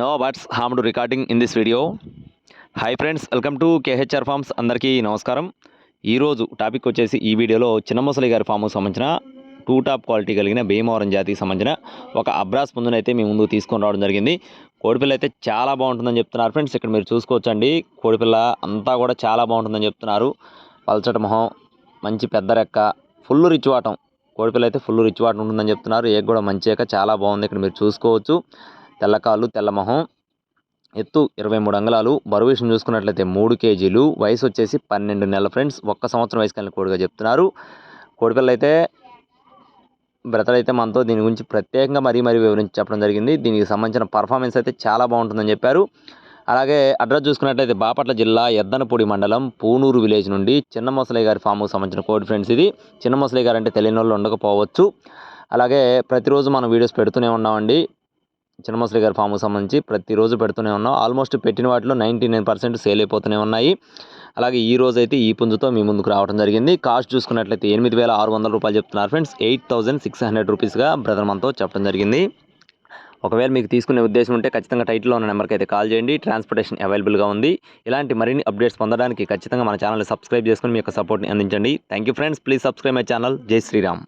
No buts ham to recording in this video hi friends welcome to KHR farms అందరికీ నమస్కారం. ఈరోజు topic వచ్చేసి ఈ వీడియోలో చిన్నముసలి గారి ఫామ్కు సంబంధించిన టూ టాప్ క్వాలిటీ కలిగిన భీమవరం జాతికి సంబంధించిన ఒక అబ్రాస్ పుంజునైతే మీ ముందు తీసుకొని రావడం జరిగింది. కోడిపిల్ల అయితే చాలా బాగుంటుందని చెప్తున్నారు ఫ్రెండ్స్ ఇక్కడ మీరు చూసుకోవచ్చండి. కోడిపిల్ల అంతా కూడా చాలా బాగుంటుందని చెప్తున్నారు. పల్చటి మొహం మంచి పెద్ద రెక్క ఫుల్ రిచ్ వాటం. కోడిపిల్ల అయితే ఫుల్ రిచ్ వాటం ఉంటుందని చెప్తున్నారు. ఏక కూడా మంచి ఏక చాలా బాగుంది. ఇక్కడ మీరు చూసుకోవచ్చు. తెల్లకాళ్ళు తెల్ల మొహం. ఎత్తు ఇరవై మూడు అంగళాలు. బరువు విషయం చూసుకున్నట్లయితే మూడు కేజీలు. వయసు వచ్చేసి పన్నెండు నెలల ఫ్రెండ్స్. ఒక్క సంవత్సరం వయసు కలిగిన కోడిగా చెప్తున్నారు. కోడిపిల్ల అయితే బ్రదర్ అయితే మనతో దీని గురించి ప్రత్యేకంగా మరీ మరీ వివరించి చెప్పడం జరిగింది. దీనికి సంబంధించిన పర్ఫార్మెన్స్ అయితే చాలా బాగుంటుందని చెప్పారు. అలాగే అడ్రస్ చూసుకున్నట్లయితే బాపట్ల జిల్లా ఎద్దనపూడి మండలం పూనూరు విలేజ్ నుండి చిన్న మొసలయ్య గారి ఫామ్కు సంబంధించిన కోడి ఫ్రెండ్స్ ఇది. చిన్న మొసలయ్య గారు అంటే తెలియని వాళ్ళు ఉండకపోవచ్చు. అలాగే ప్రతిరోజు మనం వీడియోస్ పెడుతూనే ఉన్నామండి. చిన్నమసలి గారి ఫామ్కి సంబంధించి ప్రతిరోజు పెడుతూనే ఉన్నాం. ఆల్మోస్ట్ పెట్టిన వాటిలో నైంటీ నైన్ పర్సెంట్ సేల్ అయిపోతూనే ఉన్నాయి. అలాగే ఈ రోజు అయితే ఈ పుంజుతో మీ ముందుకు రావడం జరిగింది. కాస్ట్ చూసుకున్నట్లయితే ఎనిమిది వేల ఆరు వందల రూపాయలు చెప్తున్నారు friends. Eight thousand six hundred రూపీస్గా brother మనతో చెప్పడం జరిగింది. ఒకవేళ మీకు తీసుకునే ఉద్దేశం ఉంటే ఖచ్చితంగా టైటిల్లో ఉన్న నెంబర్కి అయితే కాల్ చేయండి. ట్రాన్స్పోర్టేషన్ అవైలబుల్గా ఉంది. ఇలాంటి మరిన్ని అప్డేట్స్ పొందడానికి ఖచ్చితంగా మన ఛానల్ని సబ్స్క్రైబ్ చేసుకుని మీ యొక్క సపోర్ట్ని అందించండి. Thank you friends. Please subscribe my channel. జై శ్రీరామ్.